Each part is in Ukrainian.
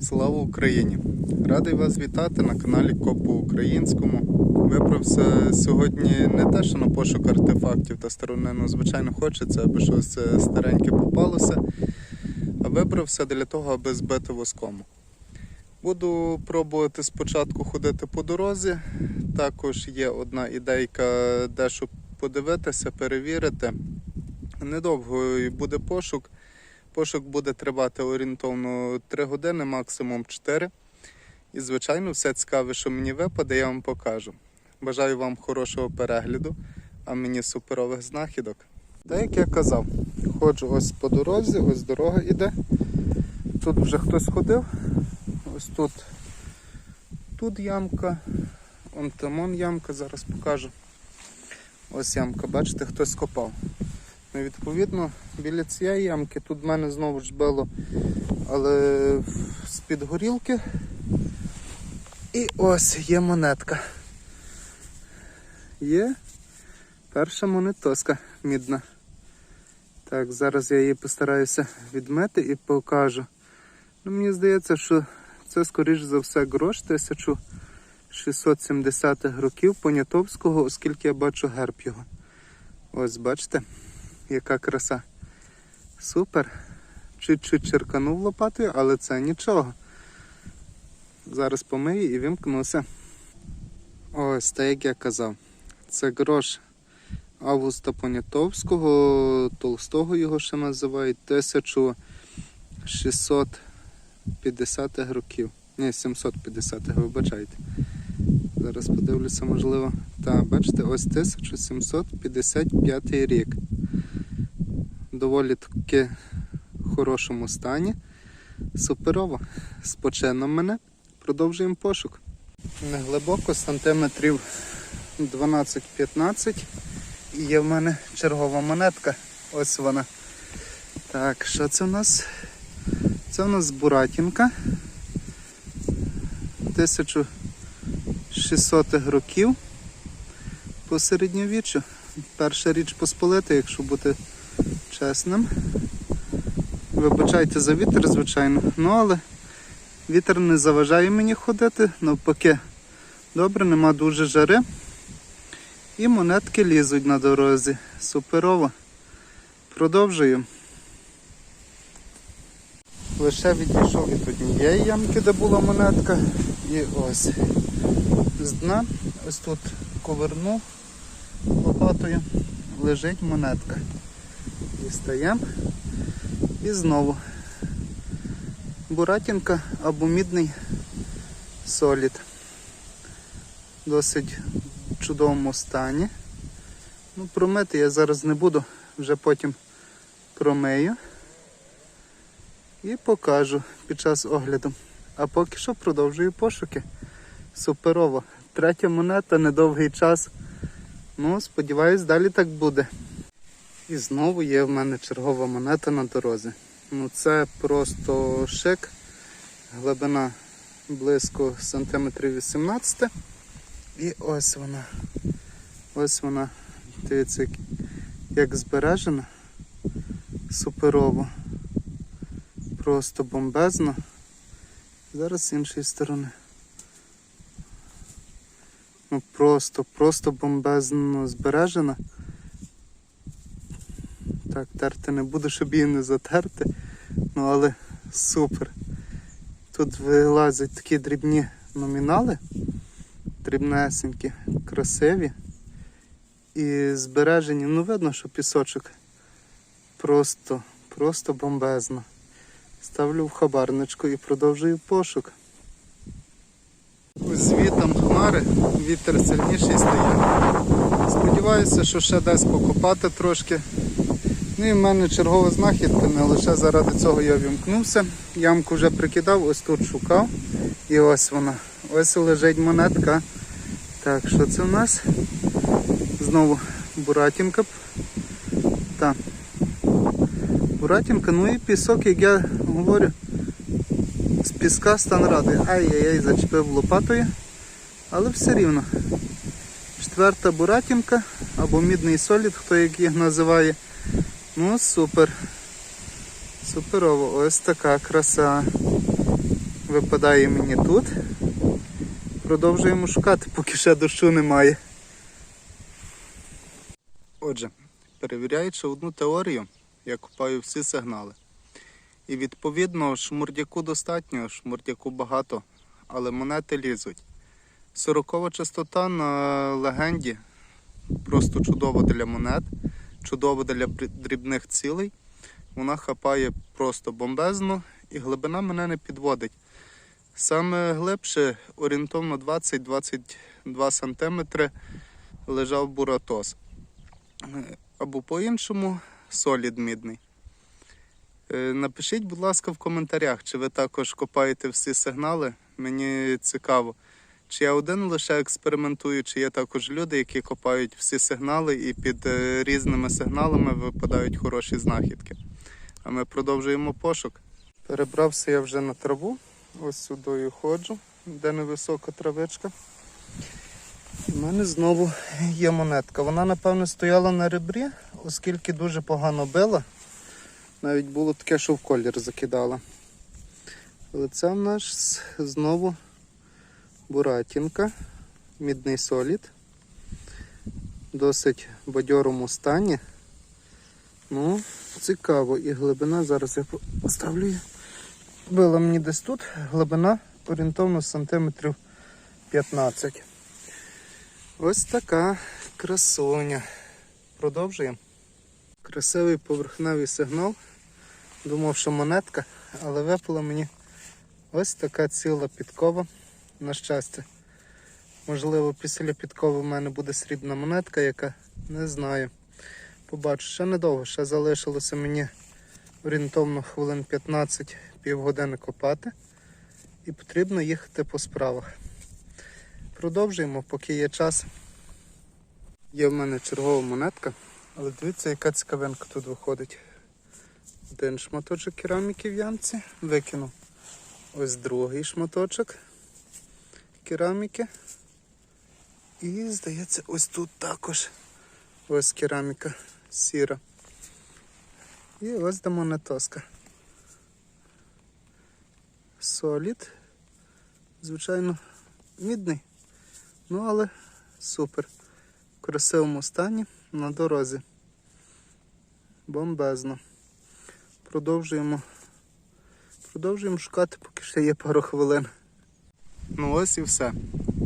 Слава Україні! Радий вас вітати на каналі Коп по українському. Виправся сьогодні не те, що на пошук артефактів та старовину, звичайно, хочеться, аби щось е, стареньке попалося, а вибрався для того, аби збити воскому. Буду пробувати спочатку ходити по дорозі. Також є одна ідейка, дещо подивитися, перевірити. Недовго буде пошук. Пошук буде тривати орієнтовно 3 години, максимум 4. І, звичайно, все цікаве, що мені випаде, я вам покажу. Бажаю вам хорошого перегляду, а мені суперових знахідок. Та як я казав, ходжу ось по дорозі, ось дорога іде. Тут вже хтось ходив. Ось тут, тут ямка, он там он ямка, зараз покажу. Ось ямка, бачите, хтось копав. Ну, відповідно, біля цієї ямки тут в мене знову ж било, але з-під горілки. І ось є монетка. Є перша монетоска мідна. Так, зараз я її постараюся відмити і покажу. Ну, Мені здається, що це, скоріш за все, грош 1670-х років Понятовського, оскільки я бачу герб його. Ось, бачите? Яка краса. Супер. Чуть-чуть черканув лопатою, але це нічого. Зараз помию і вимкнуся. Ось, так як я казав. Це грош Августа Понятовського, Толстого його ще називають 1650-х років. Ні, 750-х, вибачайте. Зараз подивлюся, можливо. Так, бачите, ось 1755 рік доволі таки хорошому стані. Суперово. З почином мене. Продовжуємо пошук. Не глибоко, сантиметрів 12-15. І є в мене чергова монетка. Ось вона. Так, що це у нас? Це у нас Буратінка. 1600-х років по середньовіччю. Перша річ посполита, якщо бути чесним. Вибачайте за вітер, звичайно. Ну, але вітер не заважає мені ходити, навпаки, добре, нема дуже жари. І монетки лізуть на дорозі. Суперово. Продовжую. Лише відійшов від однієї ямки, де була монетка. І ось з дна, ось тут ковернув лопатою, лежить монетка. Дістаємо. І знову буратінка або мідний солід. Досить в чудовому стані. Ну, Промити я зараз не буду, вже потім промию і покажу під час огляду. А поки що продовжую пошуки. Суперово. Третя монета, недовгий час. Ну, сподіваюсь, далі так буде. І знову є в мене чергова монета на дорозі. Ну Це просто шик. Глибина близько сантиметрів 18. І ось вона. Ось вона. Дивіться, як, збережена. Суперово. Просто бомбезно. Зараз з іншої сторони. Ну просто, просто бомбезно збережена. Так, терти не буду, щоб її не затерти. Ну але супер. Тут вилазять такі дрібні номінали, дрібнесенькі, красиві і збережені. Ну видно, що пісочок просто, просто бомбезно. Ставлю в хабарничку і продовжую пошук. Звітом хмари, вітер сильніший стає. Сподіваюся, що ще дасть покопати трошки. Ну і в мене чергова знахідка, не лише заради цього я вімкнувся. Ямку вже прикидав, ось тут шукав. І ось вона. Ось лежить монетка. Так, що це у нас? Знову буратінка. Так. Буратінка, ну і пісок, як я говорю, з піска стан радий. Ай-яй-яй, зачепив лопатою. Але все рівно. Четверта буратінка або мідний солід, хто як їх називає. Ну, супер. Суперово, ось така краса. випадає мені тут. Продовжуємо шукати, поки ще дощу немає. Отже, перевіряючи одну теорію, я купаю всі сигнали. І відповідно шмурдяку достатньо, шмурдяку багато, але монети лізуть. Сорокова частота на легенді просто чудово для монет, чудово для дрібних цілей. Вона хапає просто бомбезно і глибина мене не підводить. Саме глибше, орієнтовно 20-22 см лежав буратос. Або по-іншому солід мідний. Е, Напишіть, будь ласка, в коментарях, чи ви також копаєте всі сигнали. Мені цікаво. Чи я один лише експериментую, чи є також люди, які копають всі сигнали і під е, різними сигналами випадають хороші знахідки. А ми продовжуємо пошук. Перебрався я вже на траву. Ось сюди ходжу, де невисока травичка. У мене знову є монетка. Вона, напевно, стояла на ребрі, оскільки дуже погано била. Навіть було таке, що в колір закидала. Але це в нас знову буратінка, мідний солід. Досить бадьорому стані. Ну, цікаво. І глибина, зараз я поставлю. Била мені десь тут, глибина орієнтовно сантиметрів 15. Ось така красуня. Продовжуємо. Красивий поверхневий сигнал. Думав, що монетка, але випала мені ось така ціла підкова. На щастя. Можливо, після підкови в мене буде срібна монетка, яка не знаю. Побачу, ще недовго, ще залишилося мені орієнтовно хвилин 15 півгодини копати. І потрібно їхати по справах. Продовжуємо, поки є час. Є в мене чергова монетка, але дивіться, яка цікавинка тут виходить. Один шматочок кераміки в ямці викинув. Ось другий шматочок кераміки. І, здається, ось тут також ось кераміка сіра. І ось де монетоска. Солід. Звичайно, мідний. Ну, але супер. В красивому стані на дорозі. Бомбезно. Продовжуємо. Продовжуємо шукати, поки ще є пару хвилин. Ну ось і все.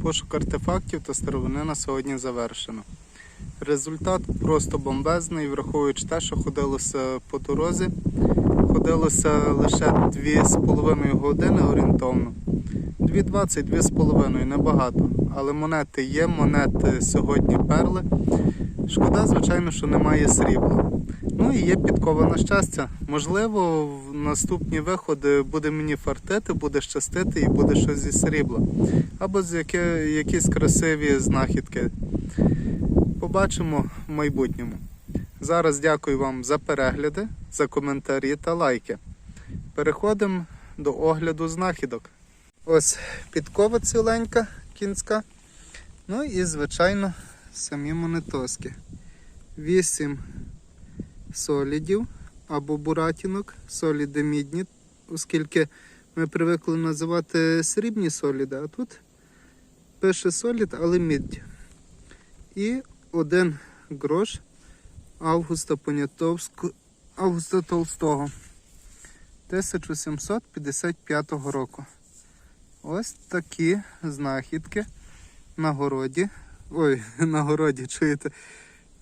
Пошук артефактів та старовини на сьогодні завершено. Результат просто бомбезний, враховуючи те, що ходилося по дорозі. Ходилося лише 2,5 години орієнтовно. 2,20, 2,5, небагато. Але монети є, монети сьогодні перли. Шкода, звичайно, що немає срібла. Є підкова на щастя. Можливо, в наступні виходи буде мені фартити, буде щастити і буде щось зі срібла. Або з яке, якісь красиві знахідки. Побачимо в майбутньому. Зараз дякую вам за перегляди, за коментарі та лайки. Переходимо до огляду знахідок. Ось підкова ціленька кінська. Ну і, звичайно, самі монетоски. 8 солідів або буратінок, соліди мідні, оскільки ми привикли називати срібні соліди, а тут пише солід, але мідь. І один грош Августа Понятовського, Августа Толстого 1755 року. Ось такі знахідки на городі. Ой, на городі, чуєте,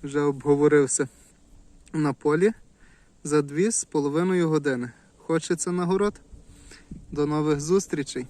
вже обговорився на полі за 2,5 години. Хочеться на город. До нових зустрічей!